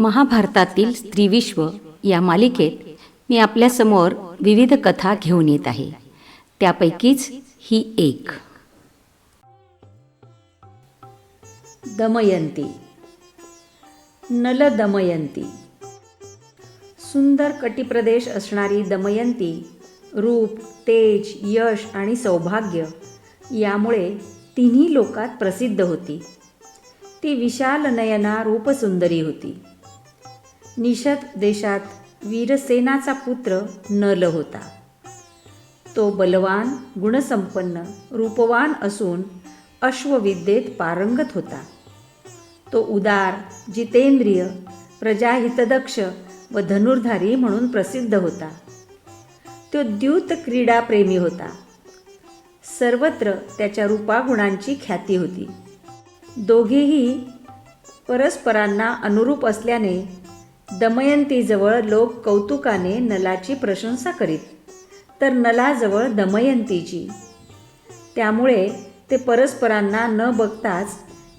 महाभारतातील स्त्रीविश्व या मालिकेत मी आपल्यासमोर विविध कथा घेऊन येत आहे. त्यापैकीच ही एक. दमयंती. नल दमयंती. सुंदर कटिप्रदेश असणारी दमयंती रूप तेज यश आणि सौभाग्य यामुळे तिन्ही लोकात प्रसिद्ध होती. ती विशाल नयना रूपसुंदरी होती. निषद देशात वीरसेनाचा पुत्र नल होता. तो बलवान गुणसंपन्न रूपवान असून अश्वविद्येत पारंगत होता. तो उदार जितेंद्रिय प्रजाहितदक्ष व धनुर्धारी म्हणून प्रसिद्ध होता. तो द्यूत क्रीडाप्रेमी होता. सर्वत्र त्याच्या रूपागुणांची ख्याती होती. दोघेही परस्परांना अनुरूप असल्याने दमयंतीजवळ लोक कौतुकाने नलाची प्रशंसा करीत. तर नलाजवळ दमयंतीची. त्यामुळे ते परस्परांना न बघताच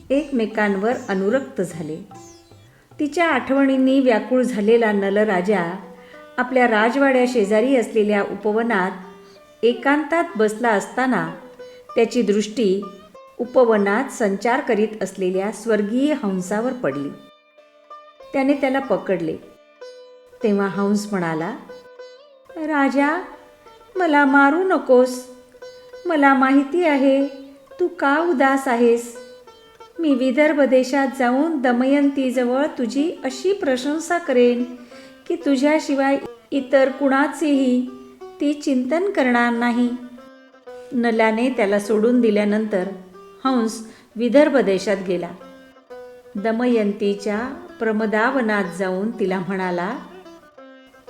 एकमेकांवर अनुरक्त झाले. तिच्या आठवणींनी व्याकुळ झालेला नलराजा आपल्या राजवाड्या शेजारी असलेल्या उपवनात एकांतात बसला असताना त्याची दृष्टी उपवनात संचार करीत असलेल्या स्वर्गीय हंसावर पडली. त्याने त्याला पकडले. तेव्हा हंस म्हणाला राजा मला मारू नकोस. मला माहिती आहे तू का उदास आहेस? मी विदर्भ देशात जाऊन दमयंतीजवळ तुझी अशी प्रशंसा करेन की तुझ्याशिवाय इतर कुणाचेही ती चिंतन करणार नाही. नलाने त्याला सोडून दिल्यानंतर हंस विदर्भ देशात गेला. दमयंतीच्या प्रमदावनात जाऊन तिला म्हणाला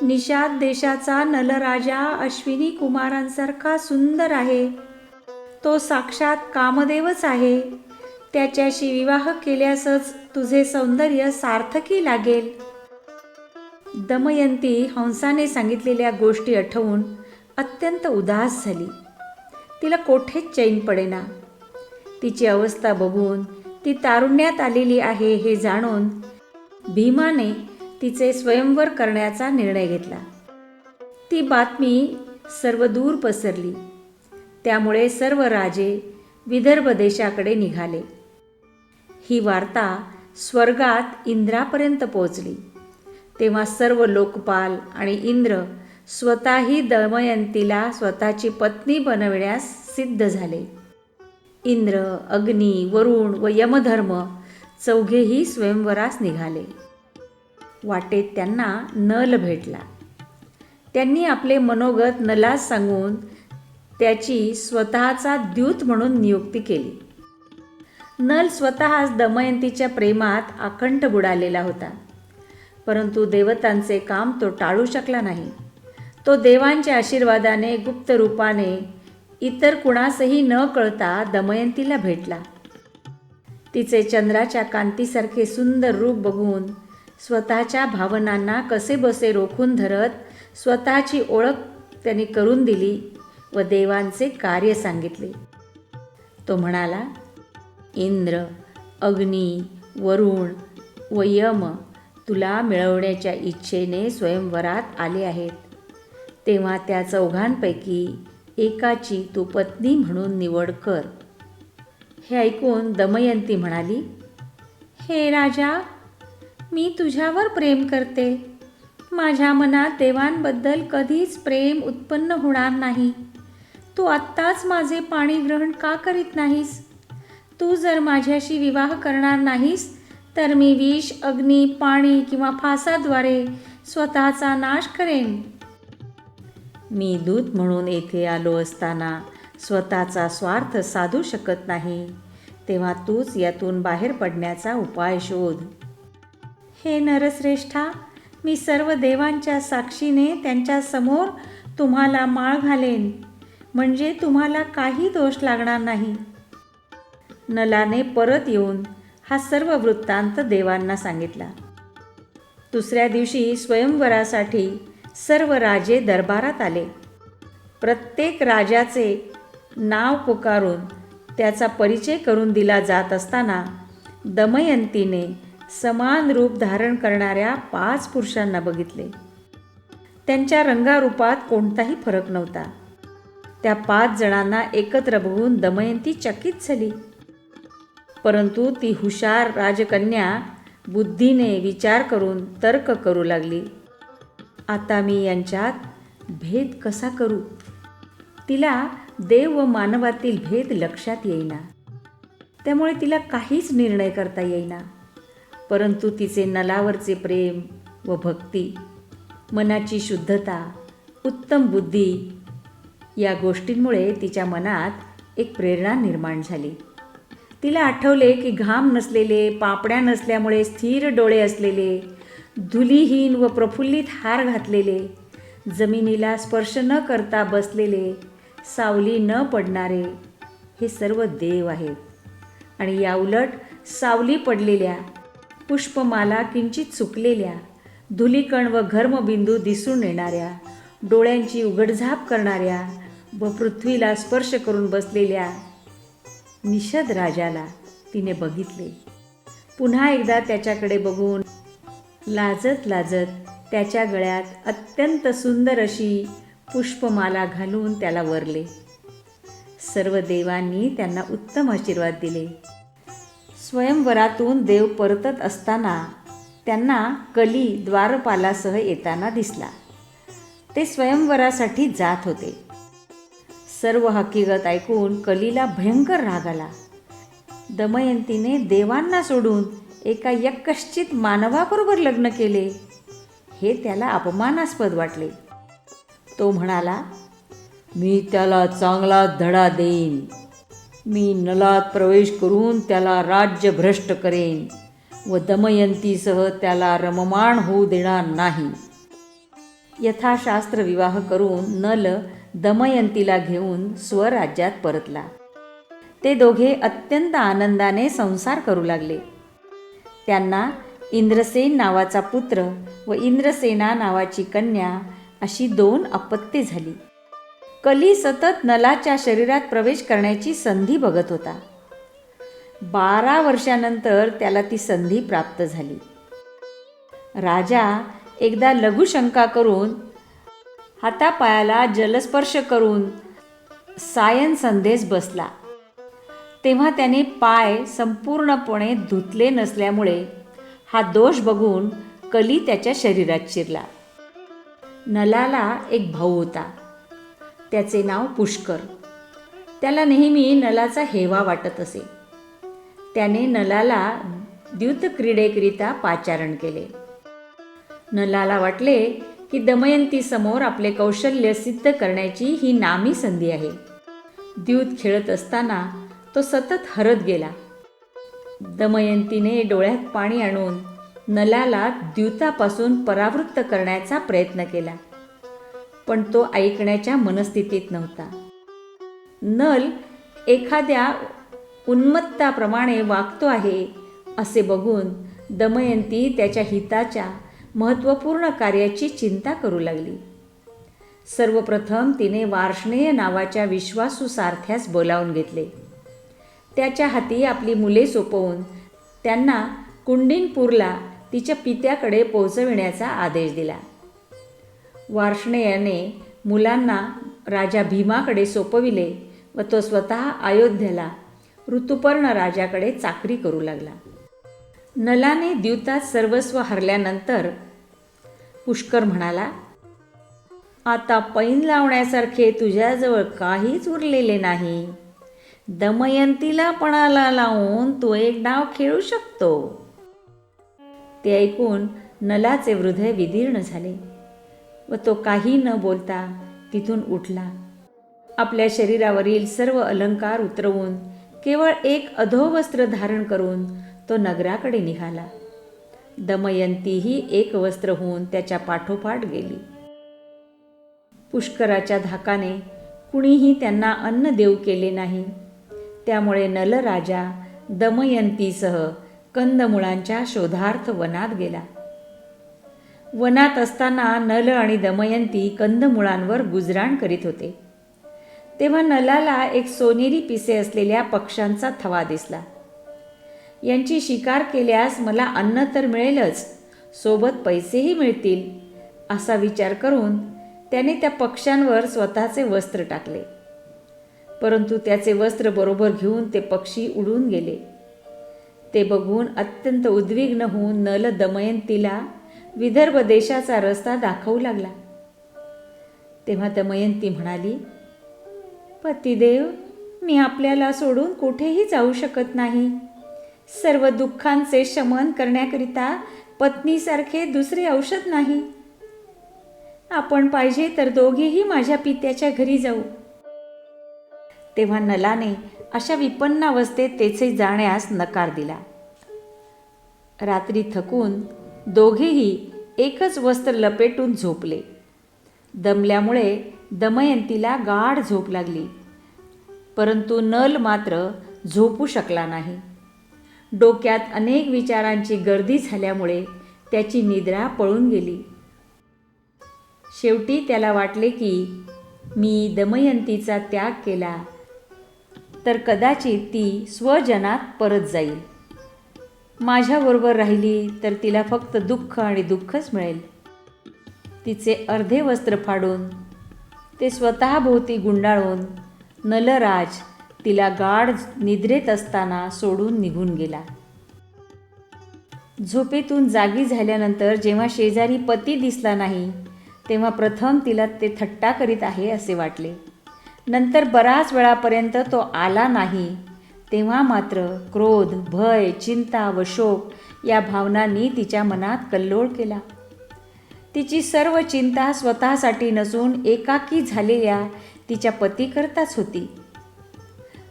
निषाद देशाचा नलराजा अश्विनी कुमारांसारखा सुंदर आहे. तो साक्षात कामदेवच आहे. त्याच्याशी विवाह केल्यासच तुझे सौंदर्य सार्थकी लागेल. दमयंती हंसाने सांगितलेल्या गोष्टी आठवून अत्यंत उदास झाली. तिला कोठेच चैन पडेना. तिची अवस्था बघून ती तारुण्यात आलेली आहे हे जाणून भीमाने तिचे स्वयंवर करण्याचा निर्णय घेतला. ती बातमी सर्व दूर पसरली. त्यामुळे सर्व राजे विदर्भ देशाकडे निघाले. ही वार्ता स्वर्गात इंद्रापर्यंत पोचली तेव्हा सर्व लोकपाल आणि इंद्र स्वतःही दमयंतीला स्वतःची पत्नी बनविण्यास सिद्ध झाले. इंद्र अग्नी वरुण व यमधर्म चौघेही स्वयंवरास निघाले. वाटेत त्यांना नल भेटला. त्यांनी आपले मनोगत नलास सांगून त्याची स्वतःचा द्यूत म्हणून नियुक्ती केली. नल स्वतःच दमयंतीच्या प्रेमात आकंठ बुडालेला होता. परंतु देवतांचे काम तो टाळू शकला नाही. तो देवांच्या आशीर्वादाने गुप्त रूपाने इतर कुणासही न कळता दमयंतीला भेटला. तिचे चंद्राच्या कांतीसारखे सुंदर रूप बघून स्वतःच्या भावनांना कसे बसे रोखून धरत स्वतःची ओळख त्यांनी करून दिली व देवांचे कार्य सांगितले. तो म्हणाला इंद्र अग्नी वरुण व यम तुला मिळवण्याच्या इच्छेने स्वयंवरात आले आहेत. तेव्हा त्या चौघांपैकी एकाची तू पत्नी म्हणून निवड कर. हे ऐकून दमयंती म्हणाली हे राजा मी तुझ्यावर प्रेम करते. माझ्या मनात देवांबद्दल कधीच प्रेम उत्पन्न होणार नाही. तू आत्ताच माझे पाणी ग्रहण का करीत नाहीस? तू जर माझ्याशी विवाह करणार नाहीस तर मी विष अग्नी पाणी किंवा फासाद्वारे स्वतःचा नाश करेन. मी दूत म्हणून येथे आलो असताना स्वतःचा स्वार्थ साधू शकत नाही तेव्हा तूच यातून बाहेर पडण्याचा उपाय शोध. हे नरश्रेष्ठा मी सर्व देवांच्या साक्षीने त्यांच्यासमोर तुम्हाला माळ घालेन म्हणजे तुम्हाला काही दोष लागणार नाही. नलाने परत येऊन हा सर्व वृत्तांत देवांना सांगितला. दुसऱ्या दिवशी स्वयंवरासाठी सर्व राजे दरबारात आले. प्रत्येक राजाचे नाव पुकारून त्याचा परिचय करून दिला जात असताना दमयंतीने समान रूप धारण करणाऱ्या पाच पुरुषांना बघितले. त्यांच्या रंगारूपात कोणताही फरक नव्हता. त्या पाच जणांना एकत्र बघून दमयंती चकित झाली. परंतु ती हुशार राजकन्या बुद्धीने विचार करून तर्क करू लागली. आता मी यांच्यात भेद कसा करू? तिला देव व मानवातील भेद लक्षात येईना. त्यामुळे तिला काहीच निर्णय करता येईना. परंतु तिचे नलावरचे प्रेम व भक्ती मनाची शुद्धता उत्तम बुद्धी या गोष्टींमुळे तिच्या मनात एक प्रेरणा निर्माण झाली. तिला आठवले की घाम नसलेले पापड्या नसल्यामुळे स्थिर डोळे असलेले धुलीहीन व प्रफुल्लित हार घातलेले जमिनीला स्पर्श न करता बसलेले सावली न पडणारे हे सर्व देव आहेत. आणि याउलट सावली पडलेल्या पुष्पमाला किंचित चुकलेल्या धुलीकण व घर्मबिंदू दिसून येणाऱ्या डोळ्यांची उघडझाप करणाऱ्या व पृथ्वीला स्पर्श करून बसलेल्या निषद राजाला तिने बघितले. पुन्हा एकदा त्याच्याकडे बघून लाजत लाजत त्याच्या गळ्यात अत्यंत सुंदर अशी पुष्पमाला घालून त्याला वरले. सर्व देवांनी त्यांना उत्तम आशीर्वाद दिले. स्वयंवरातून देव परतत असताना त्यांना कली द्वारपालासह येताना दिसला. ते स्वयंवरासाठी जात होते. सर्व हकीकत ऐकून कलीला भयंकर राग आला. दमयंतीने देवांना सोडून एका यक्कश्चित मानवाबरोबर लग्न केले. हे त्याला अपमानास्पद वाटले. तो म्हणाला मी त्याला चांगला धडा देईन. मी नलात प्रवेश करून त्याला राज्य भ्रष्ट करेन व दमयंतीसह त्याला रममाण होऊ देणार नाही. यथाशास्त्र विवाह करून नल दमयंतीला घेऊन स्वराज्यात परतला. ते दोघे अत्यंत आनंदाने संसार करू लागले. त्यांना इंद्रसेन नावाचा पुत्र व इंद्रसेना नावाची कन्या अशी दोन अपत्ये झाली. कली सतत नलाच्या शरीरात प्रवेश करण्याची संधी बघत होता. बारा वर्षानंतर त्याला ती संधी प्राप्त झाली. राजा एकदा लघुशंका करून हातापायाला जलस्पर्श करून सायन संदेश बसला. तेव्हा त्याने पाय संपूर्णपणे धुतले नसल्यामुळे हा दोष बघून कली त्याच्या शरीरात शिरला. नलाला एक भाऊ होता. त्याचे नाव पुष्कर. त्याला नेहमी नलाचा हेवा वाटत असे. त्याने नलाला द्युत क्रीडेकरिता पाचारण केले. नलाला वाटले की दमयंतीसमोर आपले कौशल्य सिद्ध करण्याची ही नामी संधी आहे. द्यूत खेळत असताना तो सतत हरत गेला. दमयंतीने डोळ्यात पाणी आणून नलाला द्यूतापासून परावृत्त करण्याचा प्रयत्न केला. पण तो ऐकण्याच्या मनस्थितीत नव्हता. नल एखाद्या उन्मत्ताप्रमाणे वागतो आहे असे बघून दमयंती त्याच्या हिताच्या महत्त्वपूर्ण कार्याची चिंता करू लागली. सर्वप्रथम तिने वार्ष्णेय नावाच्या विश्वासू सारथ्यास बोलावून घेतले. त्याच्या हाती आपली मुले सोपवून त्यांना कुंडिनपूरला तिच्या पित्याकडे पोहोचविण्याचा आदेश दिला. वार्ष्णेयाने मुलांना राजा भीमाकडे सोपविले व तो स्वतः अयोध्येला ऋतुपर्ण राजाकडे चाकरी करू लागला. नलाने द्यूतात सर्वस्व हरल्यानंतर पुष्कर म्हणाला आता पैन लावण्यासारखे तुझ्याजवळ काहीच उरलेले नाही. दमयंतीला पणाला लावून तू एक डाव खेळू शकतो. ते ऐकून नलाचे हृदय विदीर्ण झाले व तो काही न बोलता तिथून उठला. आपल्या शरीरावरील सर्व अलंकार उतरवून केवळ एक अधोवस्त्र धारण करून तो नगराकडे निघाला. दमयंतीही एक वस्त्र होऊन त्याच्या पाठोपाठ गेली. पुष्कराच्या धाकाने कुणीही त्यांना अन्न देऊ केले नाही. त्यामुळे नलराजा दमयंतीसह कंदमुळांच्या शोधार्थ वनात गेला. वनात असताना नल आणि दमयंती कंदमुळांवर गुजराण करीत होते. तेव्हा नलाला एक सोनेरी पिसे असलेल्या पक्ष्यांचा थवा दिसला. यांची शिकार केल्यास मला अन्न तर मिळेलच सोबत पैसेही मिळतील असा विचार करून त्याने त्या पक्ष्यांवर स्वतःचे वस्त्र टाकले. परंतु त्याचे वस्त्र बरोबर घेऊन ते पक्षी उडून गेले. ते बघून अत्यंत उद्विग्न होऊन नल दमयंतीला विदर्भ देशाचा रस्ता दाखवू लागला. तेव्हा दमयंती म्हणाली पतिदेव मी आपल्याला सोडून कुठेही जाऊ शकत नाही. सर्व दुःखांचे शमन करण्याकरिता पत्नीसारखे दुसरे औषध नाही. आपण पाहिजे तर दोघेही माझ्या पित्याच्या घरी जाऊ. तेव्हा नलाने अशा विपन्नावस्थेत तेचे जाण्यास नकार दिला. रात्री थकून दोघेही एकच वस्त्र लपेटून झोपले. दमल्यामुळे दमयंतीला गाढ झोप लागली. परंतु नल मात्र झोपू शकला नाही. डोक्यात अनेक विचारांची गर्दी झाल्यामुळे त्याची निद्रा पळून गेली. शेवटी त्याला वाटले की मी दमयंतीचा त्याग केला. तर कदाचित ती स्वजनात परत जाईल. माझ्याबरोबर राहिली तर तिला फक्त दुःख आणि दुःखच मिळेल. तिचे अर्धे वस्त्र फाडून ते स्वतःभोवती गुंडाळून नलराज तिला गाढ निद्रेत असताना सोडून निघून गेला. झोपेतून जागी झाल्यानंतर जेव्हा शेजारी पती दिसला नाही तेव्हा प्रथम तिला ते थट्टा करीत आहे असे वाटले. नंतर बराच वेळापर्यंत तो आला नाही. तेव्हा मात्र क्रोध भय चिंता व शोक या भावनांनी तिच्या मनात कल्लोळ केला. तिची सर्व चिंता स्वतःसाठी नसून एकाकी झालेल्या तिच्या पतीकरताच होती.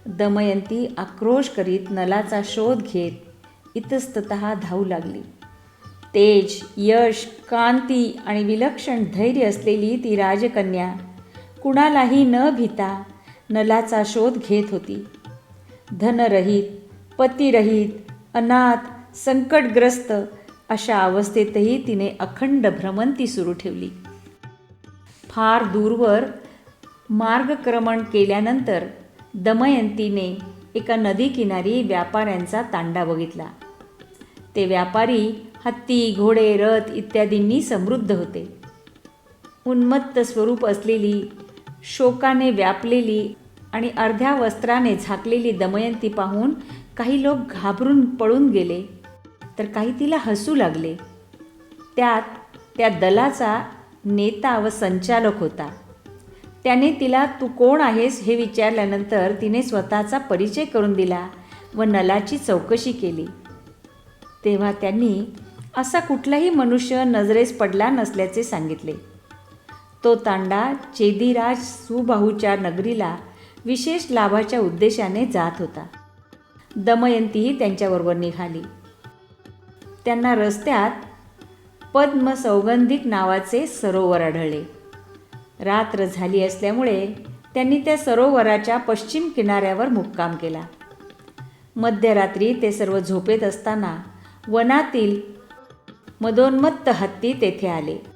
दमयंती आक्रोश करीत नलाचा शोध घेत इतस्तत धावू लागली. तेज यश कांती आणि विलक्षण धैर्य असलेली ती राजकन्या कुणालाही न भिता नलाचा शोध घेत होती. धनरहित पतिरहित अनाथ संकटग्रस्त अशा अवस्थेतही तिने अखंड भ्रमंती सुरू ठेवली. फार दूरवर मार्गक्रमण केल्यानंतर दमयंतीने एका नदीकिनारी व्यापाऱ्यांचा तांडा बघितला. ते व्यापारी हत्ती घोडे रथ इत्यादींनी समृद्ध होते. उन्मत्त स्वरूप असलेली शोकाने व्यापलेली आणि अर्ध्या वस्त्राने झाकलेली दमयंती पाहून काही लोक घाबरून पळून गेले. तर काही तिला हसू लागले. त्यात त्या दलाचा नेता व संचालक होता. त्याने तिला तू कोण आहेस? हे विचारल्यानंतर तिने स्वतःचा परिचय करून दिला व नलाची चौकशी केली. तेव्हा त्यांनी असा कुठलाही मनुष्य नजरेस पडला नसल्याचे सांगितले. तो तांडा चेदिराज सुबाहूच्या नगरीला विशेष लाभाच्या उद्देशाने जात होता. दमयंतीही त्यांच्याबरोबर निघाली. त्यांना रस्त्यात पद्मसौगंधिक नावाचे सरोवर आढळले. रात्र झाली असल्यामुळे त्यांनी त्या सरोवराच्या पश्चिम किनाऱ्यावर मुक्काम केला. मध्यरात्री ते सर्व झोपेत असताना वनातील मदोन्मत्त हत्ती तेथे आले.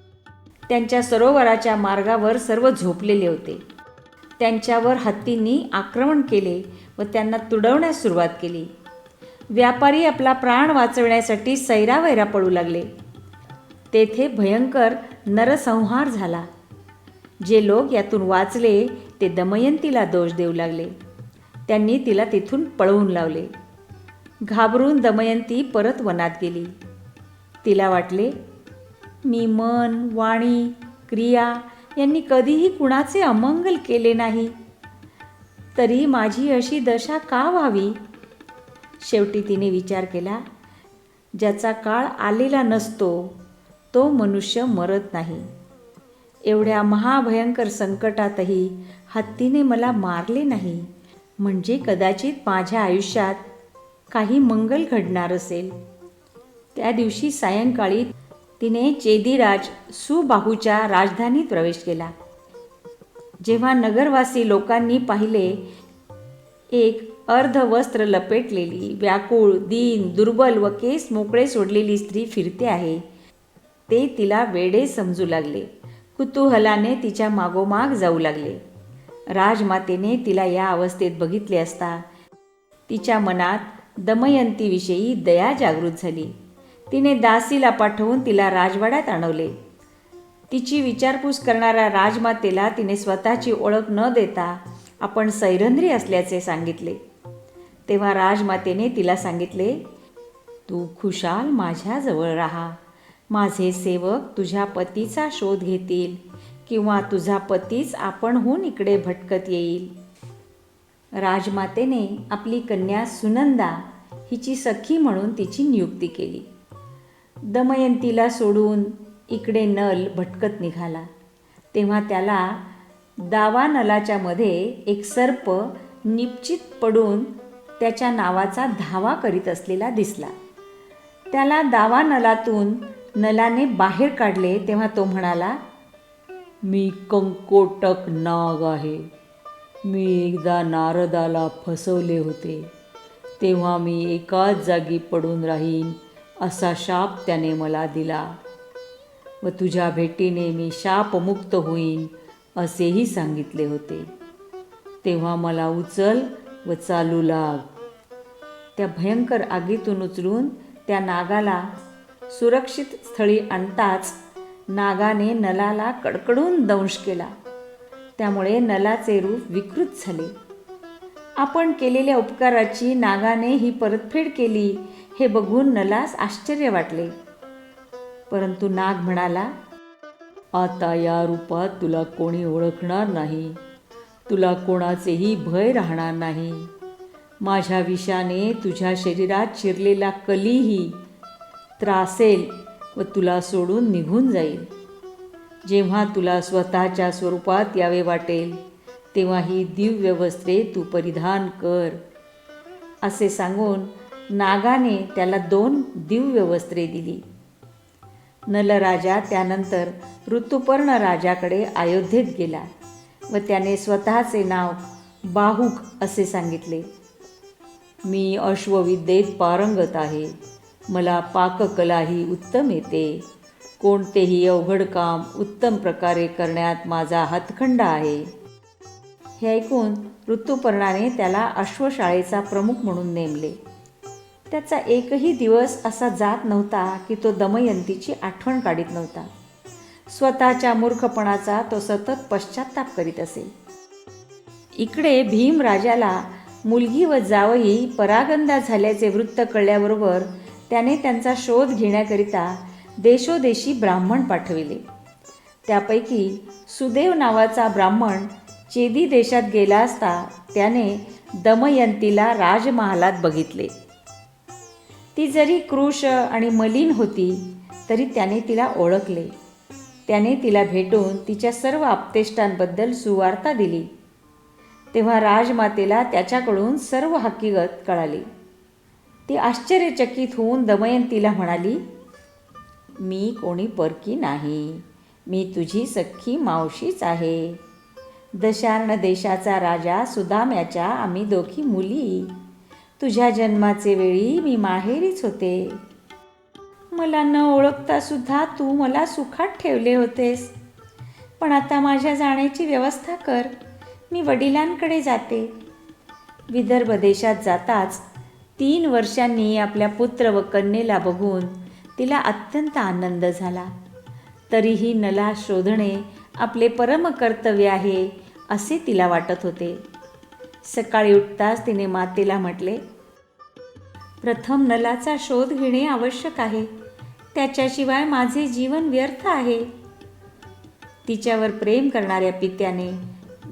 त्यांच्या सरोवराच्या मार्गावर सर्व झोपलेले होते. त्यांच्यावर हत्तींनी आक्रमण केले व त्यांना तुडवण्यास सुरुवात केली. व्यापारी आपला प्राण वाचवण्यासाठी सैरावैरा पडू लागले. तेथे भयंकर नरसंहार झाला. जे लोक यातून वाचले ते दमयंतीला दोष देऊ लागले. त्यांनी तिला तिथून पळवून लावले. घाबरून दमयंती परत वनात गेली. तिला वाटले मी मन वाणी क्रिया यांनी कधीही कुणाचे अमंगल केले नाही. तरी माझी अशी दशा का व्हावी? शेवटी तिने विचार केला ज्याचा काळ आलेला नसतो तो मनुष्य मरत नाही. एवढ्या महाभयंकर संकटातही हत्तीने मला मारले नाही. म्हणजे कदाचित माझ्या आयुष्यात काही मंगल घडणार असेल. त्या दिवशी सायंकाळी तिने चेदिराज सुबाहूच्या राजधानीत प्रवेश केला. जेव्हा नगरवासी लोकांनी पाहिले एक अर्धवस्त्र लपेटलेली व्याकुळ दीन दुर्बल व केस मोकळे सोडलेली स्त्री फिरते आहे ते तिला वेडे समजू लागले. कुतूहलाने तिच्या मागोमाग जाऊ लागले. राजमातेने तिला या अवस्थेत बघितले असता तिच्या मनात दमयंतीविषयी दया जागृत झाली. तिने दासीला पाठवून तिला राजवाड्यात आणवले. तिची विचारपूस करणाऱ्या राजमातेला तिने स्वतःची ओळख न देता आपण सैरंद्री असल्याचे सांगितले. तेव्हा राजमातेने तिला सांगितले तू खुशाल माझ्याजवळ राहा. माझे सेवक तुझ्या पतीचा शोध घेतील किंवा तुझा पतीच आपणहून इकडे भटकत येईल. राजमातेने आपली कन्या सुनंदा हिची सखी म्हणून तिची नियुक्ती केली. दमयंतीला सोडून इकडे नल भटकत निघाला. तेव्हा त्याला दावा नलाच्या मध्ये एक सर्प निश्चित पडून त्याच्या नावाचा धावा करीत असलेला दिसला. त्याला दावा नलातून नलाने बाहेर काढले तेव्हा तो म्हणाला मी कंकोटक नाग आहे. मी एकदा नारदाला फसवले होते. तेव्हा मी एकाच जागी पडून राहीन असा शाप त्याने मला दिला. व तुझ्या भेटीने मी शापमुक्त होईन असेही सांगितले होते. तेव्हा मला उचल व चालू लाग. त्या भयंकर आगीतून उचलून त्या नागाला सुरक्षित स्थळी आणताच नागाने नलाला कडकडून दंश केला. त्यामुळे नलाचे रूप विकृत झाले. आपण केलेल्या उपकाराची नागाने ही परतफेड केली हे बघून नलास आश्चर्य वाटले. परंतु नाग म्हणाला आता या रूपात तुला कोणी ओळखणार नाही. तुला कोणाचेही भय राहणार नाही. माझ्या विषाने तुझ्या शरीरात शिरलेला कलीही त्रासेल व तुला सोडून निघून जाईल. जेव्हा तुला स्वतःच्या स्वरूपात यावे वाटेल तेव्हा ही दिव्य वस्त्रे तू परिधान कर. असे सांगून नागाने त्याला दोन दिव्य वस्त्रे दिली. नलराजा त्यानंतर ऋतुपर्ण राजाकडे अयोध्येत गेला व त्याने स्वतःचे नाव बाहुक असे सांगितले. मी अश्वविद्येत पारंगत आहे. मला पाककलाही उत्तम येते. कोणतेही अवघड काम उत्तम प्रकारे करण्यात माझा हातखंडा आहे. हे ऐकून ऋतुपर्णाने त्याला अश्वशाळेचा प्रमुख म्हणून नेमले. त्याचा एकही दिवस असा जात नव्हता की तो दमयंतीची आठवण काढीत नव्हता. स्वतःच्या मूर्खपणाचा तो सतत पश्चाताप करीत असे. इकडे भीम राजाला मुलगी व जावई परागंदा झाल्याचे वृत्त कळल्याबरोबर त्याने त्यांचा शोध घेण्याकरिता देशोदेशी ब्राह्मण पाठविले. त्यापैकी सुदेव नावाचा ब्राह्मण चेदी देशात गेला असता त्याने दमयंतीला राजमहालात बघितले. ती जरी क्रूश आणि मलिन होती तरी त्याने तिला ओळखले. त्याने तिला भेटून तिच्या सर्व आपतेष्टांबद्दल सुवार्ता दिली. तेव्हा राजमातेला त्याच्याकडून सर्व हकीकत कळाली. ती आश्चर्यचकित होऊन दमयंतीला म्हणाली मी कोणी परकी नाही. मी तुझी सख्खी मावशीच आहे. दशार्ण देशाचा राजा सुदाम्याच्या आम्ही दोघी मुली. तुझ्या जन्माचे वेळी मी माहेरीच होते. मला न ओळखता सुद्धा तू मला सुखात ठेवले होतेस. पण आता माझ्या जाण्याची व्यवस्था कर. मी वडिलांकडे जाते. विदर्भ देशात जाताच तीन वर्षांनी आपल्या पुत्र व कन्येला बघून तिला अत्यंत आनंद झाला. तरीही नला शोधणे आपले परमकर्तव्य आहे. असे तिला वाटत होते. सकाळी उठताच तिने मातेला म्हटले प्रथम नलाचा शोध घेणे आवश्यक आहे. त्याच्याशिवाय माझे जीवन व्यर्थ आहे. तिच्यावर प्रेम करणाऱ्या पित्याने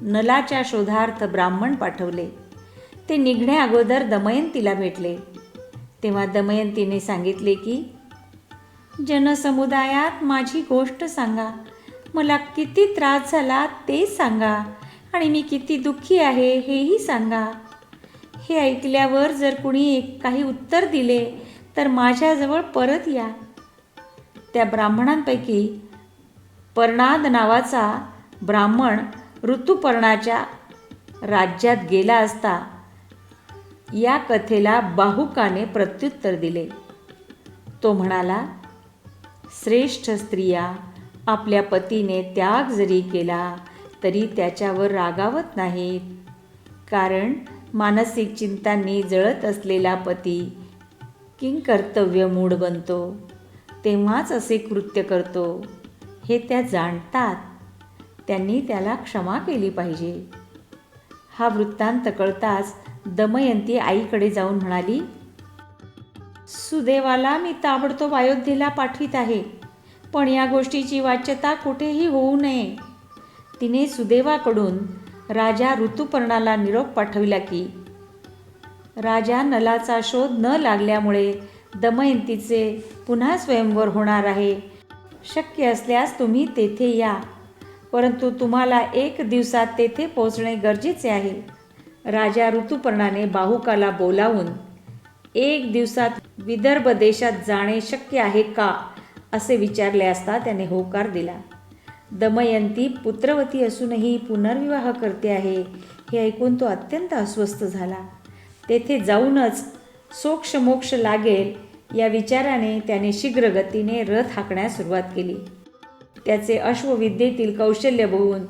नलाच्या शोधार्थ ब्राह्मण पाठवले. ते निघण्या अगोदर दमयंतीला भेटले. तेव्हा दमयंतीने सांगितले की जनसमुदायात माझी गोष्ट सांगा. मला किती त्रास झाला ते सांगा. आणि मी किती दुःखी आहे हेही सांगा. हे ऐकल्यावर जर कुणी एक काही उत्तर दिले तर माझ्याजवळ परत या. त्या ब्राह्मणांपैकी पर्णाद नावाचा ब्राह्मण ऋतुपर्णाच्या राज्यात गेला असता या कथेला बाहुकाने प्रत्युत्तर दिले. तो म्हणाला श्रेष्ठ स्त्रिया आपल्या पतीने त्याग जरी केला तरी त्याच्यावर रागावत नाहीत. कारण मानसिक चिंतांनी जळत असलेला पती किंकर्तव्य मूड बनतो. तेव्हाच असे कृत्य करतो. हे त्या जाणतात. त्यांनी त्याला क्षमा केली पाहिजे. हा वृत्तांत कळताच दमयंती आईकडे जाऊन म्हणाली सुदेवाला मी ताबडतोब अयोध्येला पाठवित आहे. पण या गोष्टीची वाच्यता कुठेही होऊ नये. तिने सुदैवाकडून राजा ऋतुपर्णाला निरोप पाठविला की राजा नलाचा शोध न लागल्यामुळे दमयंतीचे पुन्हा स्वयंवर होणार आहे. शक्य असल्यास तुम्ही तेथे या. परंतु तुम्हाला एक दिवसात तेथे पोहोचणे गरजेचे आहे. राजा ऋतुपर्णाने बाहुकाला बोलावून एक दिवसात विदर्भ देशात जाणे शक्य आहे का? असे विचारले असता त्याने होकार दिला. दमयंती पुत्रवती असूनही पुनर्विवाह करते आहे हे ऐकून तो अत्यंत अस्वस्थ झाला. तेथे जाऊनच सोक्ष मोक्ष लागेल या विचाराने त्याने शीघ्र गतीने रथ हाकण्यास सुरुवात केली. त्याचे अश्वविद्येतील कौशल्य बघून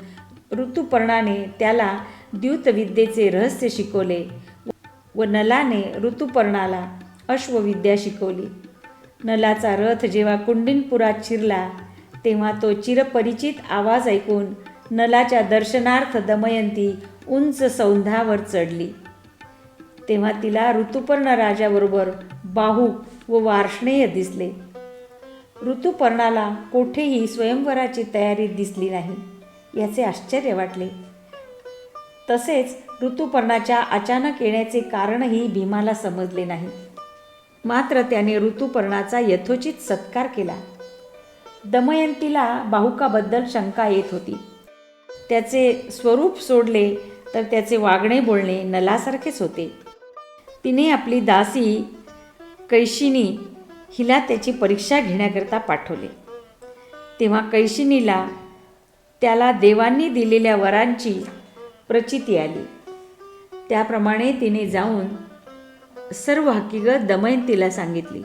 ऋतुपर्णाने त्याला द्यूतविद्येचे रहस्य शिकवले व नलाने ऋतुपर्णाला अश्वविद्या शिकवली. नलाचा रथ जेव्हा कुंडिनपुरात शिरला तेव्हा तो चिरपरिचित आवाज ऐकून नलाच्या दर्शनार्थ दमयंती उंच सौंधावर चढली. तेव्हा तिला ऋतुपर्ण राजाबरोबर बाहू व वार्ष्णेय दिसले. ऋतुपर्णाला कोठेही स्वयंवराची तयारी दिसली नाही याचे आश्चर्य वाटले. तसेच ऋतुपर्णाच्या अचानक येण्याचे कारणही भीमाला समजले नाही. मात्र त्याने ऋतुपर्णाचा यथोचित सत्कार केला. दमयंतीला बाहुकाबद्दल शंका येत होती. त्याचे स्वरूप सोडले तर त्याचे वागणे बोलणे नलासारखेच होते. तिने आपली दासी कैशिनी हिला त्याची परीक्षा घेण्याकरता पाठवले. तेव्हा कैशिनीला त्याला देवांनी दिलेल्या वरांची प्रचिती आली. त्याप्रमाणे तिने जाऊन सर्व हकीकत दमयंतीला सांगितली.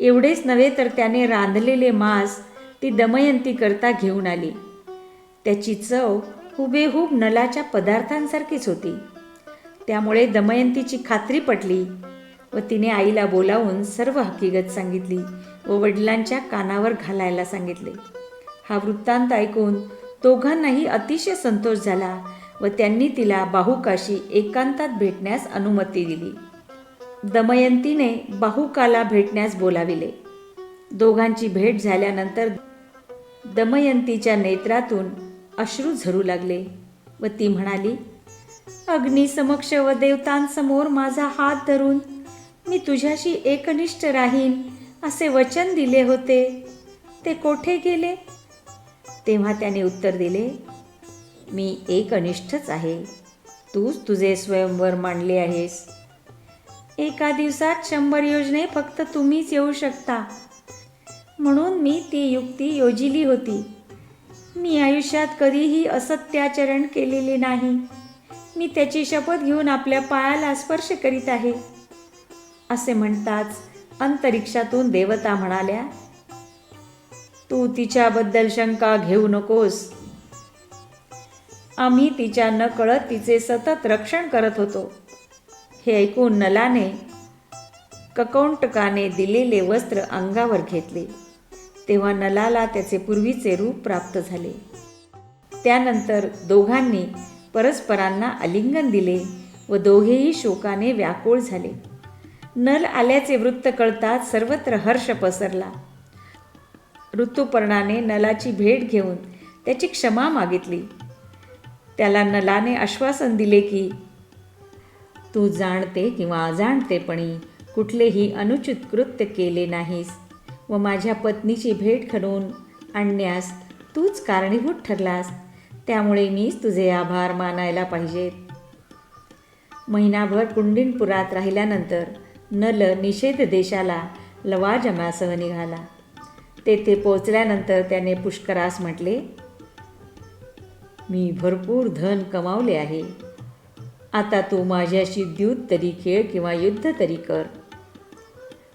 एवढेच नव्हे तर त्याने रांधलेले मांस ती दमयंती करता घेऊन आली. त्याची चव हुबेहूब नलाच्या पदार्थांसारखीच होती. त्यामुळे दमयंतीची खात्री पटली व तिने आईला बोलावून सर्व हकीकत सांगितली व वडिलांच्या कानावर घालायला सांगितले. हा वृत्तांत ऐकून दोघांनाही अतिशय संतोष झाला व त्यांनी तिला बाहुकाशी एकांतात भेटण्यास अनुमती दिली. दमयंतीने बाहुकाला भेटण्यास बोलाविले. दोघांची भेट झाल्यानंतर दमयंतीच्या नेत्रातून अश्रू झरू लागले व ती म्हणाली अग्निसमक्ष व देवतांसमोर माझा हात धरून मी तुझ्याशी एकनिष्ठ राहीन असे वचन दिले होते. ते कोठे गेले? तेव्हा त्याने उत्तर दिले मी एकनिष्ठच आहे. तूच तुझे स्वयंवर मांडले आहेस. एका दिवसात शंभर योजने फक्त तुम्हीच येऊ शकता. म्हणून मी ती युक्ती योजिली होती. मी आयुष्यात कधीही असत्याचरण केलेले नाही. मी त्याची शपथ घेऊन आपल्या पायाला स्पर्श करीत आहे. असे म्हणताच अंतरिक्षातून देवता म्हणाल्या तू तिच्याबद्दल शंका घेऊ नकोस. आम्ही तिच्या नकळत तिचे सतत रक्षण करत होतो. हे ऐकून नलाने ककौंटकाने दिलेले वस्त्र अंगावर घेतले. तेव्हा नलाला त्याचे पूर्वीचे रूप प्राप्त झाले. त्यानंतर दोघांनी परस्परांना आलिंगन दिले व दोघेही शोकाने व्याकुळ झाले. नल आल्याचे वृत्त कळताच सर्वत्र हर्ष पसरला. ऋतुपर्णाने नलाची भेट घेऊन त्याची क्षमा मागितली. त्याला नलाने आश्वासन दिले की तू जाणते किंवा अजाणतेपणी कुठलेही अनुचित कृत्य केले नाहीस व माझ्या पत्नीची भेट घडवून आणण्यास तूच कारणीभूत ठरलास त्यामुळे मीच तुझे आभार मानायला पाहिजेत. महिनाभर कुंडिनपुरात राहिल्यानंतर नल निषेध देशाला लवाजमासह निघाला. तेथे पोचल्यानंतर त्याने पुष्करास म्हटले मी भरपूर धन कमावले आहे. आता तू माझ्याशी द्यूत तरी खेळ किंवा युद्ध तरी कर.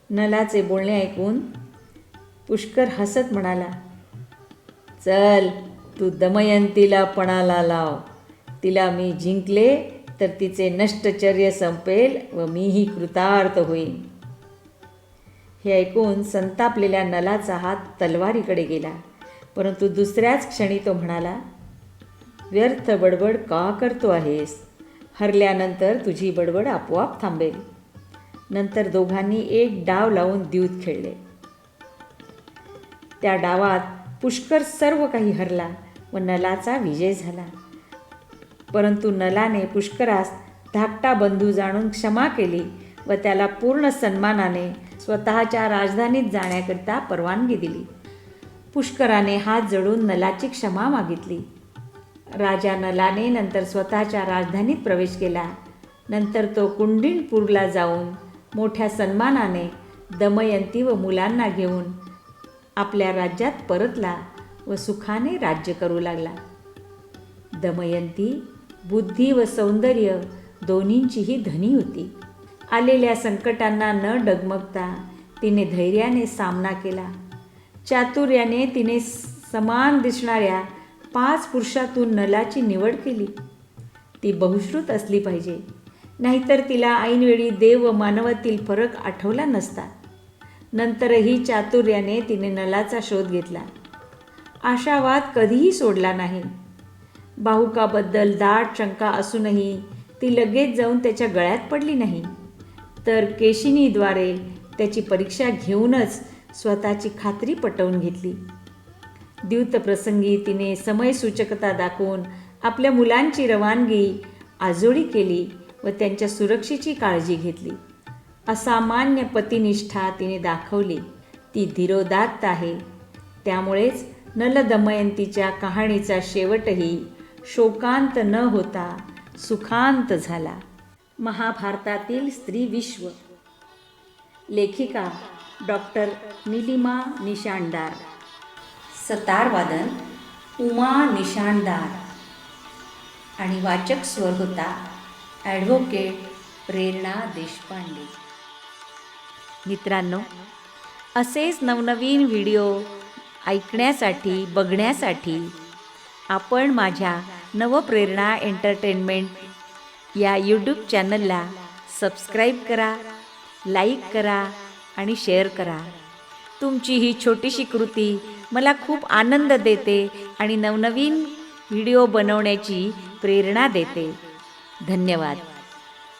नलाचे बोलणे ऐकून पुष्कर हसत म्हणाला चल तू दमयंतीला पणाला लाव. तिला मी जिंकले तर तिचे नष्टचर्य संपेल व मीही कृतार्थ होईन. हे ऐकून संतापलेल्या नलाचा हात तलवारीकडे गेला परंतु दुसऱ्याच क्षणी तो म्हणाला व्यर्थ बडबड का करतो आहेस? हरल्यानंतर तुझी बडबड आपोआप थांबेल. नंतर दोघांनी एक डाव लावून द्यूत खेळले. त्या डावात पुष्कर सर्व काही हरला व नलाचा विजय झाला. परंतु नलाने पुष्करास धाकटा बंधू जाणून क्षमा केली व त्याला पूर्ण सन्मानाने स्वतःच्या राजधानीत जाण्याकरिता परवानगी दिली. पुष्कराने हात जळून नलाची क्षमा मागितली. राजा नलाने नंतर स्वतःच्या राजधानीत प्रवेश केला. नंतर तो कुंडिणपूरला जाऊन मोठ्या सन्मानाने दमयंती व मुलांना घेऊन आपल्या राज्यात परतला व सुखाने राज्य करू लागला. दमयंती बुद्धी व सौंदर्य दोन्हींचीही धनी होती. आलेल्या संकटांना न डगमगता तिने धैर्याने सामना केला. चातुर्याने तिने समान दिसणाऱ्या पाच पुरुषातून नलाची निवड केली. ती बहुश्रुत असली पाहिजे. नाहीतर तिला ऐनवेळी देव व मानवातील फरक आठवला नसता. नंतरही चातुर्याने तिने नलाचा शोध घेतला. आशावाद कधीही सोडला नाही. बाहुकाबद्दल दाट शंका असूनही ती लगेच जाऊन त्याच्या गळ्यात पडली नाही. तर केशिनीद्वारे त्याची परीक्षा घेऊनच स्वतःची खात्री पटवून घेतली. द्यूतप्रसंगी तिने समयसूचकता दाखवून आपल्या मुलांची रवानगी आजोळी केली व त्यांच्या सुरक्षेची काळजी घेतली. असामान्य पतिनिष्ठा तिने दाखवली. ती धीरोदात्त आहे. त्यामुळेच नलदमयंतीच्या कहाणीचा शेवटही शोकांत न होता सुखांत झाला. महाभारतातील स्त्री विश्व. लेखिका डॉक्टर निलिमा निशांडार. सतारवादन उमा निशाणदार आणि वाचक स्वर होता ॲडव्होकेट प्रेरणा देशपांडे. मित्रांनो असेच नवनवीन व्हिडिओ ऐकण्यासाठी बघण्यासाठी आपण माझ्या नवप्रेरणा एंटरटेनमेंट या यूट्यूब चॅनलला सबस्क्राईब करा लाईक करा आणि शेअर करा. तुमची ही छोटीशी कृती मला खूप आनंद देते आणि नवनवीन व्हिडिओ बनवण्याची प्रेरणा देते. धन्यवाद.